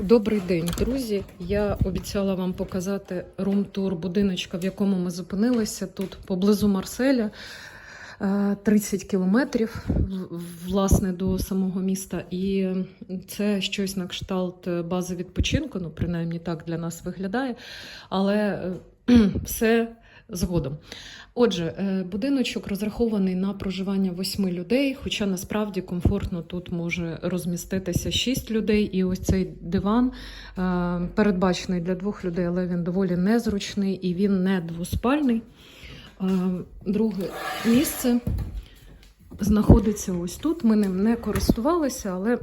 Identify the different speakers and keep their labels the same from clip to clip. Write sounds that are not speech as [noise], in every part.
Speaker 1: Добрий день, друзі. Я обіцяла вам показати рум-тур будиночка, в якому ми зупинилися тут поблизу Марселя. Е, 30 кілометрів власне до самого міста. І це щось на кшталт бази відпочинку. Ну, принаймні так для нас виглядає. Але е, [clears throat] все згодом. Отже, е, будиночок розрахований на проживання восьми людей, хоча насправді комфортно тут може розміститися шість людей. І ось цей диван е, передбачений для двох людей, але він доволі незручний і він не двоспальний. Е, Друге місце знаходиться ось тут. Ми ним не користувалися, але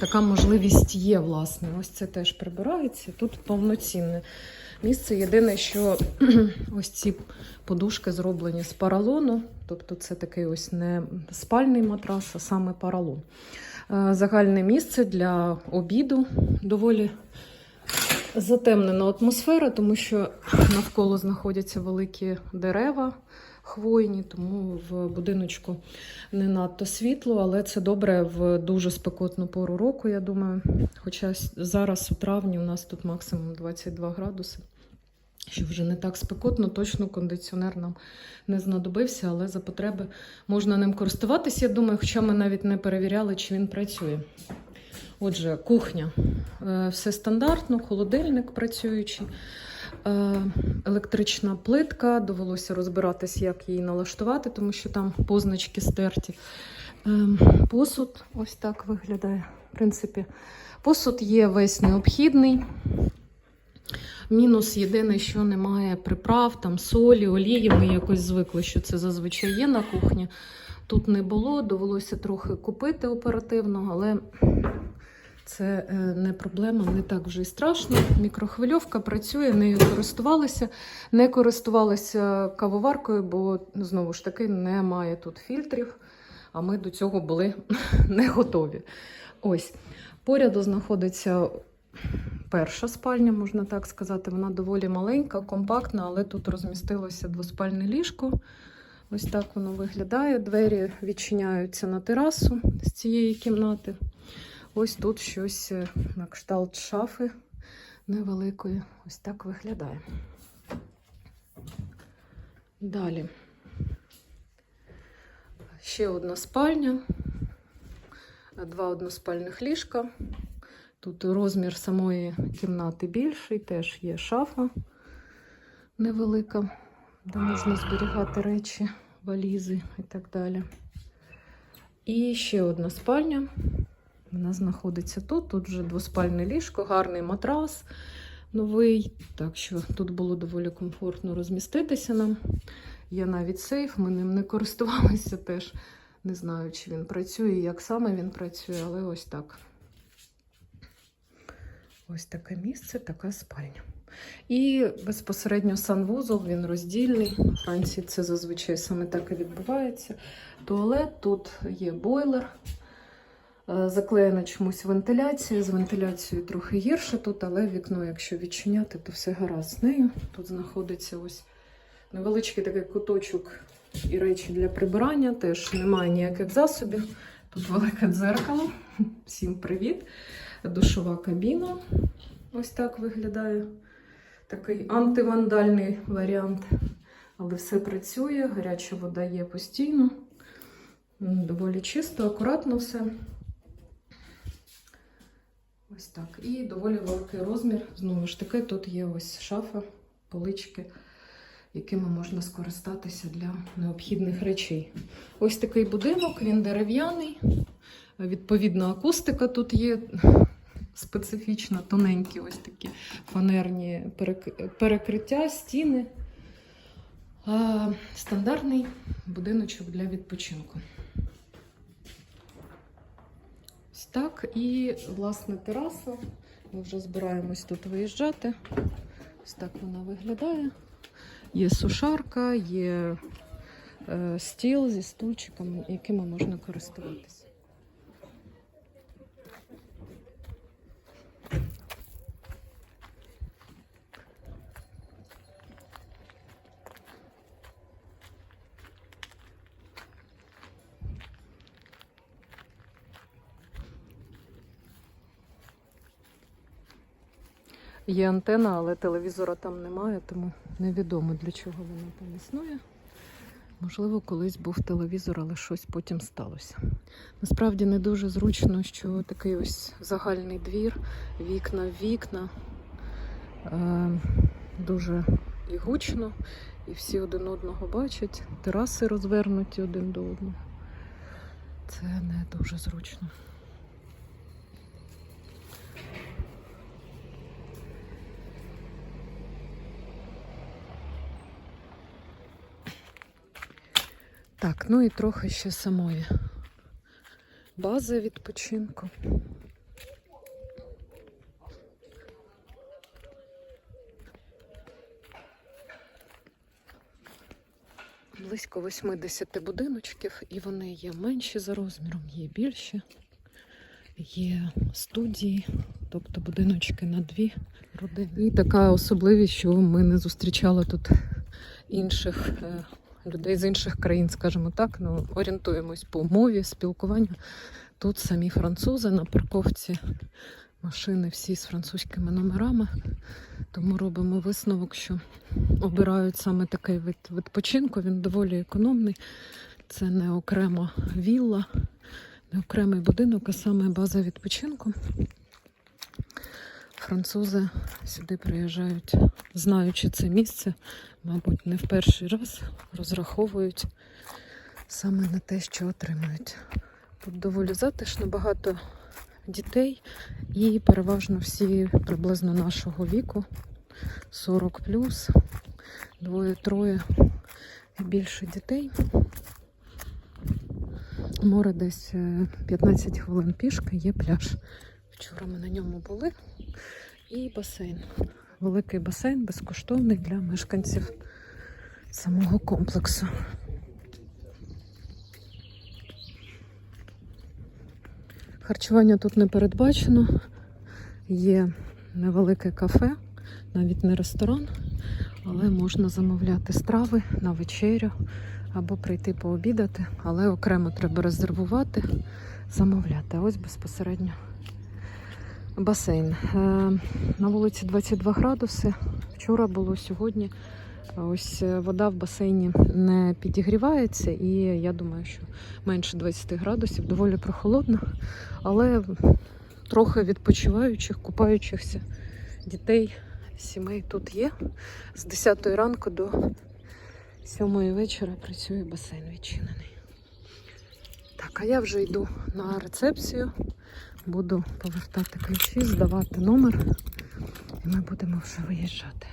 Speaker 1: така можливість є, власне. Ось це теж прибирається. Тут повноцінне місце. Єдине, що [clears throat] ось ці подушки зроблені з паралону, тобто це такий ось не спальний матрас, а саме паралон. Е, Загальне місце для обіду доволі затемнена атмосфера, тому що навколо знаходяться великі дерева хвойні, тому в будиночку не надто світло, але це добре в дуже спекотну пору року, я думаю. Хоча зараз у травні у нас тут максимум 22 градуси. Що вже не так спекотно, точно кондиціонер нам не знадобився, але за потреби можна ним користуватися, я думаю, хоча ми навіть не перевіряли, чи він працює. Отже, кухня. Е, Все стандартно, холодильник працюючий, електрична плитка. Довелося розбиратись, як її налаштувати, тому що там позначки стерті. Ем, Посуд ось так виглядає. В принципі, посуд є весь необхідний. Мінус єдине, що немає приправ, там солі, олії. Ми якось звикли, що це зазвичай є на кухні. Тут не було, довелося трохи купити оперативно, але це е, не проблема, не так вже й страшно. Мікрохвильовка працює, нею користувалися. Не користувалися кавоваркою, бо знову ж таки немає тут фільтрів, а ми до цього були [laughs] не готові. Ось поряду знаходиться перша спальня, можна так сказати. Вона доволі маленька, компактна, але тут розмістилося двоспальне ліжко. Ось так воно виглядає. Двері відчиняються на терасу з цієї кімнати. Ось тут щось е, на кшталт шафи невеликої. Ось так виглядає. Далі. Ще одна спальня, два односпальних ліжка. Тут розмір самої кімнати більший, теж є шафа невелика, де можна зберігати речі, валізи і так далі. І ще одна спальня. Вона знаходиться тут. Тут вже двоспальне ліжко, гарний матрас новий. Так що тут було доволі комфортно розміститися нам. Є навіть сейф, ми ним не користувалися теж. Не знаю, чи він працює, як саме він працює, але ось так. Ось таке місце, така спальня. І безпосередньо санвузол, він роздільний. У Франції це зазвичай саме так і відбувається. Туалет, тут є бойлер. Е, Заклеєна чомусь вентиляція. З вентиляцією трохи гірше тут, але вікно, якщо відчиняти, то все гаразд з нею. Тут знаходиться ось невеличкий такий куточок і речі для прибирання. Теж немає ніяких засобів. Тут велике дзеркало. [laughs] Всім привіт! Душова кабіна. Ось так виглядає. Такий антивандальний варіант. Але все працює, гаряча вода є постійно. Доволі чисто, акуратно все. Ось так. І доволі великий розмір. Знову ж таки, тут є ось шафа, полички, якими можна скористатися для необхідних речей. Ось такий будинок, він дерев'яний. Відповідна акустика тут є специфічна, тоненькі ось такі фанерні перекриття, стіни. Стандартний будиночок для відпочинку. Ось так. І, власне, тераса. Ми вже збираємось тут виїжджати. Ось так вона виглядає. Є сушарка, є е, стіл зі стульчиками, якими можна користуватися. Є антена, але телевізора там немає, тому невідомо для чого вона там існує. Можливо, колись був телевізор, але щось потім сталося. Насправді не дуже зручно, що такий ось загальний двір, вікна в вікна. Е, дуже і гучно, і всі один одного бачать, тераси розвернуті один до одного. Це не дуже зручно. Так, ну і трохи ще самої бази відпочинку. Близько 80 будиночків, і вони є менші за розміром, є більші, є студії, тобто будиночки на дві родини. І така особливість, що ми не зустрічали тут інших е, людей з інших країн, скажімо так. Ну, орієнтуємось по мові, спілкуванню. Тут самі французи на парковці, машини всі з французькими номерами. Тому робимо висновок, що обирають саме такий вид відпочинку. Він доволі економний. Це не окрема вілла, не окремий будинок, а саме база відпочинку. Французи сюди приїжджають, знаючи це місце, мабуть, не в перший раз розраховують саме на те, що отримують. Тут доволі затишно, багато дітей і переважно всі приблизно нашого віку, 40 плюс, двоє-троє і більше дітей. Море десь е, 15 хвилин пішки, є пляж. Вчора ми на ньому були. І басейн. Великий басейн безкоштовний для мешканців самого комплексу. Харчування тут не передбачено. Є невелике кафе, навіть не ресторан, але можна замовляти страви на вечерю або прийти пообідати, але окремо треба резервувати, замовляти. Ось безпосередньо басейн. Е, На вулиці 22 градуси. Вчора було сьогодні. Ось е, вода в басейні не підігрівається, і я думаю, що менше 20 градусів, доволі прохолодно, але трохи відпочиваючих, купаючихся дітей, сімей тут є. З 10 ранку до 7 вечора працює басейн відчинений. Так, а я вже йду на рецепцію, буду повертати ключі, здавати номер, і ми будемо вже виїжджати.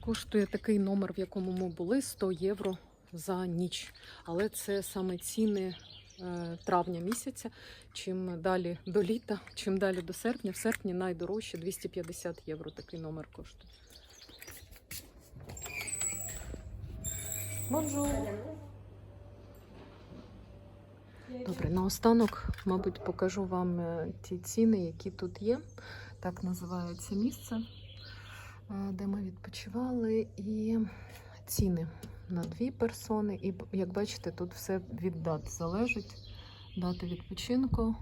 Speaker 1: Коштує такий номер, в якому ми були, 100 євро за ніч. Але це саме ціни е, травня місяця. Чим далі до літа, чим далі до серпня. В серпні найдорожче 250 євро такий номер коштує. Бонжур! Добре, наостанок, мабуть, покажу вам е, ті ціни, які тут є. Так називається місце, е, де ми відпочивали, і ціни на дві персони. І як бачите, тут все від дат залежить. Дати відпочинку.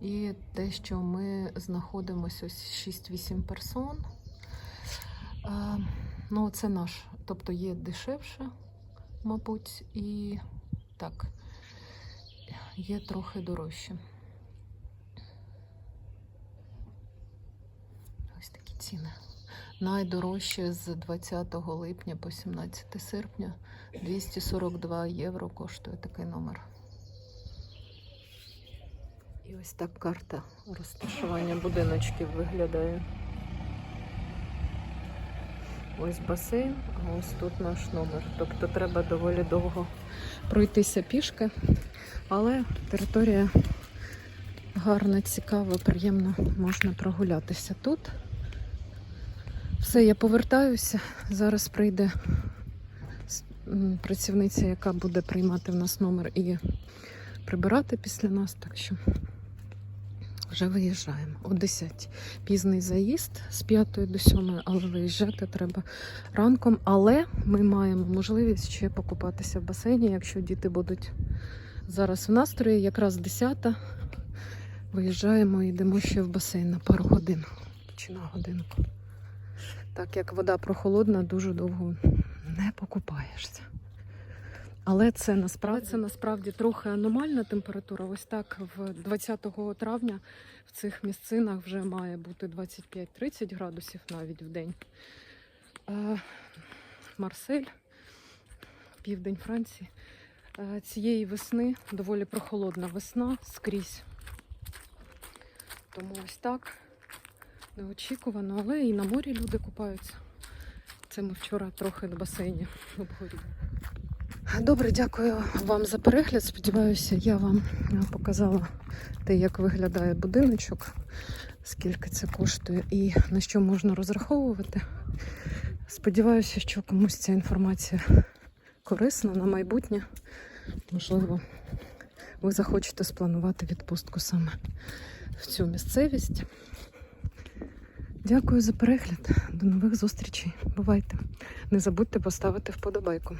Speaker 1: І те, що ми знаходимося ось 6-8 персон. Е, Ну, це наш, тобто є дешевше, мабуть, і так, є трохи дорожче. Ось такі ціни. Найдорожче з 20 липня по 17 серпня 242 євро коштує такий номер. І ось так карта розташування будиночків виглядає. Ось басейн, а ось тут наш номер. Тобто треба доволі довго пройтися пішки, але територія гарна, цікава, приємно можна прогулятися тут. Все, я повертаюся. Зараз прийде працівниця, яка буде приймати в нас номер і прибирати після нас, так що вже виїжджаємо о 10. Пізний заїзд з 5 до 7, але виїжджати треба ранком. Але ми маємо можливість ще покупатися в басейні, якщо діти будуть зараз в настрої, якраз 10. Виїжджаємо і йдемо ще в басейн на пару годин чи на годинку. Так як вода прохолодна, дуже довго не покупаєшся. Але це насправді це насправді трохи аномальна температура. Ось так в 20 травня в цих місцинах вже має бути 25-30 градусів навіть в день. Марсель, південь Франції. Цієї весни доволі прохолодна весна скрізь. Тому ось так неочікувано, але і на морі люди купаються. Це ми вчора трохи на басейні обгоріли. Добре, дякую вам за перегляд. Сподіваюся, я вам е, показала те, як виглядає будиночок, скільки це коштує і на що можна розраховувати. Сподіваюся, що комусь ця інформація корисна на майбутнє. Можливо, ви захочете спланувати відпустку саме в цю місцевість. Дякую за перегляд. До нових зустрічей. Бувайте. Не забудьте поставити вподобайку.